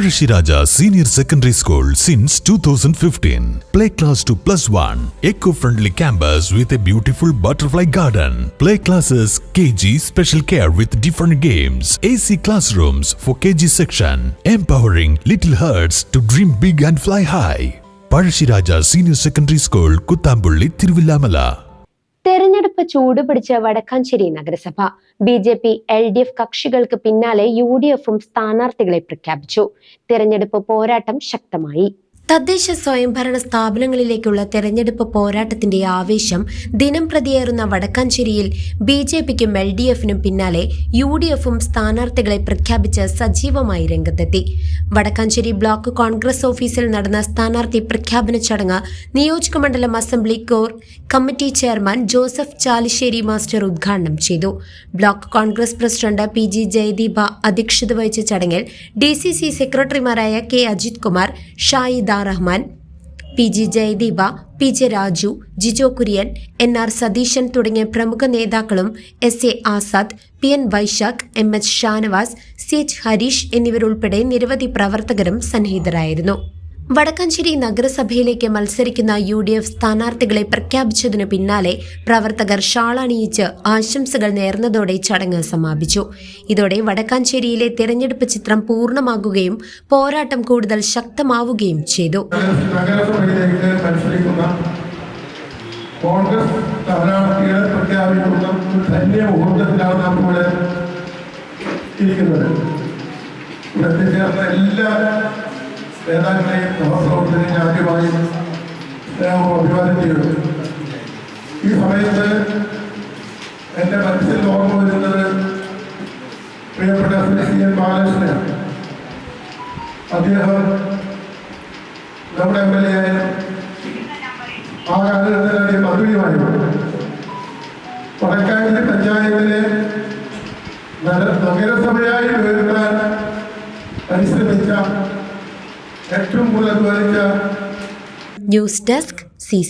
Pazhashiraja Senior Secondary School since 2015. Play class to plus one. Eco-friendly campus with a beautiful butterfly garden. Play classes KG special care with different games. AC classrooms for KG section. Empowering little hearts to dream big and fly high. Pazhashiraja Senior Secondary School, Kuttambulli, Thiruvillamala. തെരഞ്ഞെടുപ്പ് ചൂടുപിടിച്ച വടക്കാഞ്ചേരി നഗരസഭ. B J P L D F കക്ഷികൾക്ക് പിന്നാലെ U D എഫും സ്ഥാനാർത്ഥികളെ പ്രഖ്യാപിച്ചു. തെരഞ്ഞെടുപ്പ് പോരാട്ടം ശക്തമായി. തദ്ദേശ സ്വയംഭരണ സ്ഥാപനങ്ങളിലേക്കുള്ള തെരഞ്ഞെടുപ്പ് പോരാട്ടത്തിന്റെ ആവേശം ദിനം പ്രതിയേറുന്ന വടക്കാഞ്ചേരിയിൽ ബി ജെ പിക്കും എൽ ഡി എഫിനും പിന്നാലെ യു ഡി എഫും സ്ഥാനാർത്ഥികളെ പ്രഖ്യാപിച്ച് സജീവമായി രംഗത്തെത്തി. വടക്കാഞ്ചേരി ബ്ലോക്ക് കോൺഗ്രസ് ഓഫീസിൽ നടന്ന സ്ഥാനാർത്ഥി പ്രഖ്യാപന ചടങ്ങ് നിയോജകമണ്ഡലം assembly core committee chairman Joseph Chalissery master ഉദ്ഘാടനം ചെയ്തു. Block Congress president P G Jayadeepa അധ്യക്ഷത വഹിച്ച ചടങ്ങിൽ ഡി സി സി സെക്രട്ടറിമാരായ K Ajith Kumar Shayida Rahman P G Jayadeepa P J Raju Jijo Kurian N R Satheesan തുടങ്ങിയ പ്രമുഖ നേതാക്കളും S A Azad P N Vaishakh M H Shanavas C H Harish എന്നിവരുൾപ്പെടെ നിരവധി പ്രവർത്തകരും സന്നിഹിതരായിരുന്നു. വടക്കാഞ്ചേരി നഗരസഭയിലേക്ക് മത്സരിക്കുന്ന U D F സ്ഥാനാർത്ഥികളെ പ്രഖ്യാപിച്ചതിനു പിന്നാലെ പ്രവർത്തകർ ഷാളണിയിച്ച് ആശംസകൾ നേർന്നതോടെ ചടങ്ങ് സമാപിച്ചു. ഇതോടെ വടക്കാഞ്ചേരിയിലെ തെരഞ്ഞെടുപ്പ് ചിത്രം പൂർണമാകുകയും പോരാട്ടം കൂടുതൽ ശക്തമാവുകയും ചെയ്തു. എല്ലാ നേതാക്കളെയും സഹപ്രവർത്തകരെയും ആദ്യമായി അഭിവാദ്യം ചെയ്യുന്നു ഈ സമയത്ത് എന്റെ മനസ്സിൽ ഓർമ്മ വരുന്നത് പ്രിയപ്പെട്ട സി എൻ ബാലകൃഷ്ണനാണ്. അദ്ദേഹം നമ്മുടെ എം എൽ എ ആയ ആ കാലഘട്ടത്തിൽ മന്ത്രിയുമായിരുന്നു വടക്കാഞ്ചേരി പഞ്ചായത്തിലെ നഗര- നഗരസഭയായി ഉയർത്താൻ പരിശ്രമിച്ച ഏറ്റവും കൂടുതൽ ന്യൂസ് ഡെസ്ക് സി